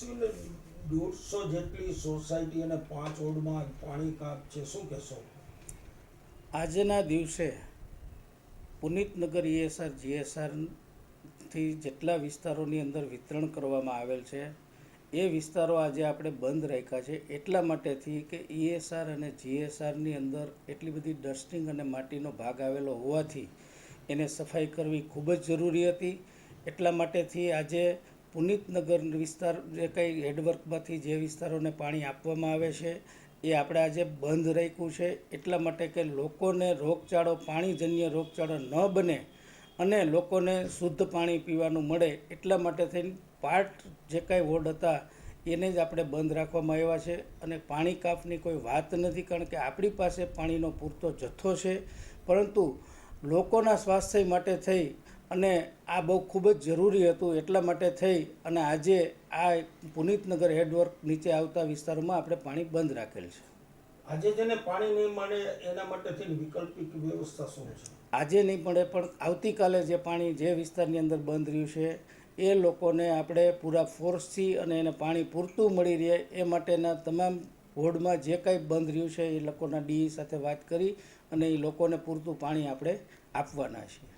અશ્વિન દોઢસો જેટલી સોસાયટી અને પાંચ વોર્ડમાં પાણી કાપ છે. શું કહેશો? આજના દિવસે પુનિતનગર ઈએસઆર જીએસઆરથી જેટલા વિસ્તારોની અંદર વિતરણ કરવામાં આવેલ છે, એ વિસ્તારો આજે આપણે બંધ રાખ્યા છે. એટલા માટેથી કે ઈએસઆર અને જીએસઆરની અંદર એટલી બધી ડસ્ટિંગ અને માટીનો ભાગ આવેલો હોવાથી એને સફાઈ કરવી ખૂબ જ જરૂરી હતી. એટલા માટેથી આજે પુનિતનગર વિસ્તાર જે કંઈ હેડવર્કમાંથી જે વિસ્તારોને પાણી આપવામાં આવે છે, એ આપણે આજે બંધ રાખ્યું છે. એટલા માટે કે લોકોને રોગચાળો, પાણીજન્ય રોગચાળો ન બને અને લોકોને શુદ્ધ પાણી પીવાનું મળે એટલા માટે થઈને પાર્ટ જે કાંઈ વોર્ડ હતા, એને જ આપણે બંધ રાખવામાં આવ્યા છે. અને પાણી કાપની કોઈ વાત નથી, કારણ કે આપણી પાસે પાણીનો પૂરતો જથ્થો છે. પરંતુ લોકોના સ્વાસ્થ્ય માટે થઈ અને આ બહુ ખૂબ જ જરૂરી હતું એટલા માટે થઈ અને આજે આ પુનિતનગર હેડવર્ક નીચે આવતા વિસ્તારોમાં આપણે પાણી બંધ રાખેલ છે. આજે જેને પાણી નહીં મળે એના માટે થઈને વૈકલ્પિક વ્યવસ્થા શું છે? આજે નહીં મળે પણ આવતીકાલે જે પાણી જે વિસ્તારની અંદર બંધ રહ્યું છે એ લોકોને આપણે પૂરા ફોર્સથી અને એને પાણી પૂરતું મળી રહે એ માટેના તમામ વોર્ડમાં જે કાંઈ બંધ રહ્યું છે એ લોકોના ડીઈ સાથે વાત કરી અને એ લોકોને પૂરતું પાણી આપણે આપવાના છીએ.